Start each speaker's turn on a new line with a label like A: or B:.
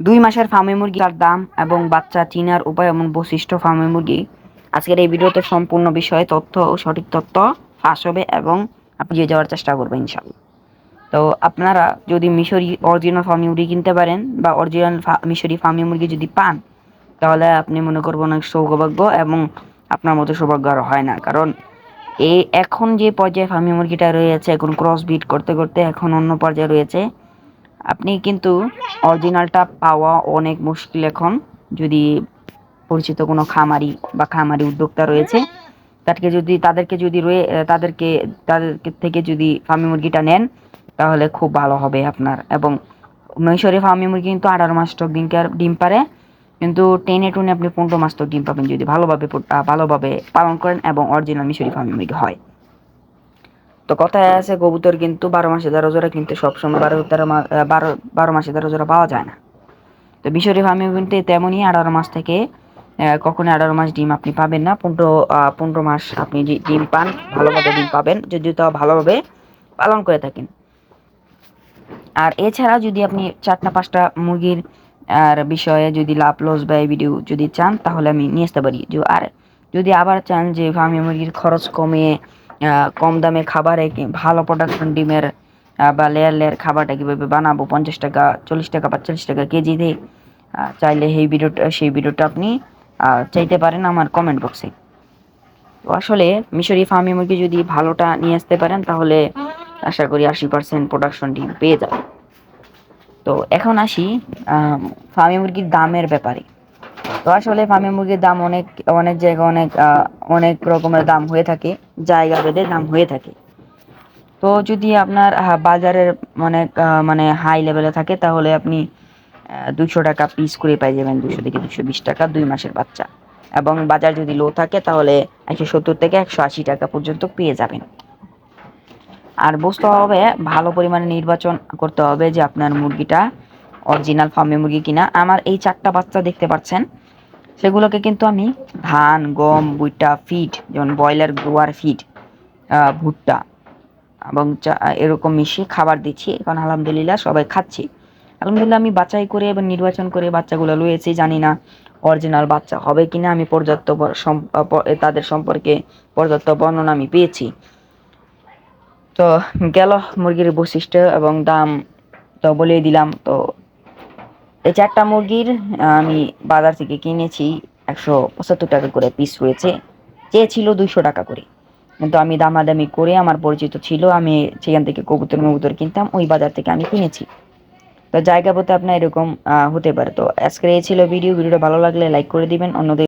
A: দুই মাসের ফার্মি মুরগির দাম এবং বাচ্চা চিনার উপায় এবং বৈশিষ্ট্য ফার্মে মুরগি। আজকের এই ভিডিওতে সম্পূর্ণ বিষয়ে তথ্য ও সঠিক তথ্য ফাঁস হবে এবং আপনি যে যাওয়ার চেষ্টা করবেন ইনশাল্লাহ তো আপনারা যদি মিশরি অরিজিনাল ফার্মি মুরগি কিনতে পারেন বা অরিজিনাল মিশরি ফার্মি মুরগি যদি পান, তাহলে আপনি মনে করবেন অনেক সৌভাগ্য এবং আপনার মতো সৌভাগ্য আর হয় না। কারণ এই এখন যে পর্যায়ে ফার্মি মুরগিটা রয়েছে, এখন ক্রস বিট করতে করতে এখন অন্য পর্যায়ে রয়েছে আপনি কিন্তু অরিজিনালটা পাওয়া অনেক মুশকিল এখন। যদি পরিচিত কোনো খামারি বা খামারি উদ্যোক্তা রয়েছে, তাদেরকে যদি তাদেরকে যদি রয়ে, তাদেরকে তাদেরকে থেকে যদি ফার্মি মুরগিটা নেন, তাহলে খুব ভালো হবে আপনার। এবং মিশরি ফার্মি মুরগি কিন্তু আঠারো মাস টক ডিম ডিম পারে। কিন্তু টেনে টুনে আপনি পনেরো মাস টক ডিম পাবেন যদি ভালোভাবে ভালোভাবে পালন করেন এবং অরিজিনাল মিশরি ফার্মি মুরগি হয়। তো কথায় আছে, কবুতর কিন্তু বারো মাসে তেরো জোড়া কিন্তু সবসময় বারো তেরো বারো বারো মাসে তেরো জোড়া পাওয়া যায় না। তো মিশরি ফার্মে কিন্তু তেমনই আঠারো মাস থেকে কখনো আঠারো মাস ডিম আপনি পাবেন না। পনেরো পনেরো মাস আপনি ডিম পান, ভালোভাবে ডিম পাবেন, যদি তা ভালোভাবে পালন করে থাকেন। আর এছাড়া যদি আপনি চারটা, পাঁচটা মুরগির, আর বিষয়ে যদি লাভ লস বা এই ভিডিও যদি চান, তাহলে আমি নিয়ে আসতে পারি। আর যদি আবার চান যে ফার্মি মুরগির খরচ কমিয়ে কম দামে খাবারে ভালো প্রোডাকশন ডিমের বা লেয়ার লেয়ার খাবারটা কীভাবে বানাবো? পঞ্চাশ টাকা, চল্লিশ টাকা, পাঁচচল্লিশ টাকা কেজি কেজিতে চাইলে সেই ভিডিওটা সেই ভিডিওটা আপনি চাইতে পারেন আমার কমেন্ট বক্সে তো আসলে মিশরি ফার্মি মুরগি যদি ভালোটা নিয়ে আসতে পারেন, তাহলে আশা করি আশি পার্সেন্ট প্রোডাকশন ডিম পেয়ে যাবে তো এখন আসি ফার্মি মুরগির দামের ব্যাপারে। তো আসলে ফার্মি মুরগির দাম অনেক অনেক জায়গায় অনেক অনেক রকমের দাম হয়ে থাকে, জায়গা ভেদে দাম হয়ে থাকে। তো যদি আপনার বাজারের অনেক মানে হাই লেভেলে থাকে, তাহলে আপনি দুশো টাকা পিস করে পাই যাবেন দুশো থেকে দুশো বিশ টাকা দুই মাসের বাচ্চা। এবং বাজার যদি লো থাকে, তাহলে একশো সত্তর থেকে একশো আশি টাকা পর্যন্ত পেয়ে যাবেন। আর বুঝতে হবে, ভালো পরিমাণে নির্বাচন করতে হবে যে আপনার মুরগিটা অরিজিনাল ফার্মে মুরগি কিনা। আমার এই চারটা বাচ্চা দেখতে পাচ্ছেন সেগুলোকে কিন্তু আমি ধান, গম, বুইটা, ফিড, যেমন ব্রয়লার গোয়ার ফিড ভুট্টা এবং এরকম মিশিয়ে খাবার দিচ্ছি। এখন আলহামদুলিল্লাহ সবাই খাচ্ছি। আলহামদুলিল্লাহ আমি বাছাই করে এবং নির্বাচন করে বাচ্চাগুলো রয়েছে জানি না অরিজিনাল বাচ্চা হবে কি না আমি পর্যাপ্ত তাদের সম্পর্কে পর্যাপ্ত বর্ণনা আমি পেয়েছি। তো গেল মুরগির বৈশিষ্ট্য এবং দাম তো বলেই দিলাম, তো এই চারটা মুরগির, আমি বাজার থেকে কিনেছি একশো পঁচাত্তর টাকা করে পিস রয়েছে চেয়েছিল দুইশো টাকা করে। কিন্তু আমি দামাদামি করে আমার পরিচিত ছিল, আমি সেখান থেকে কবুতর মবুতর কিনতাম, ওই বাজার থেকে আমি কিনেছি। তো জায়গা বলতে আপনার এরকম হতে পারে। তো আজকে এই ছিল ভিডিও ভিডিওটা ভালো লাগলে লাইক করে দিবেন, অন্যদের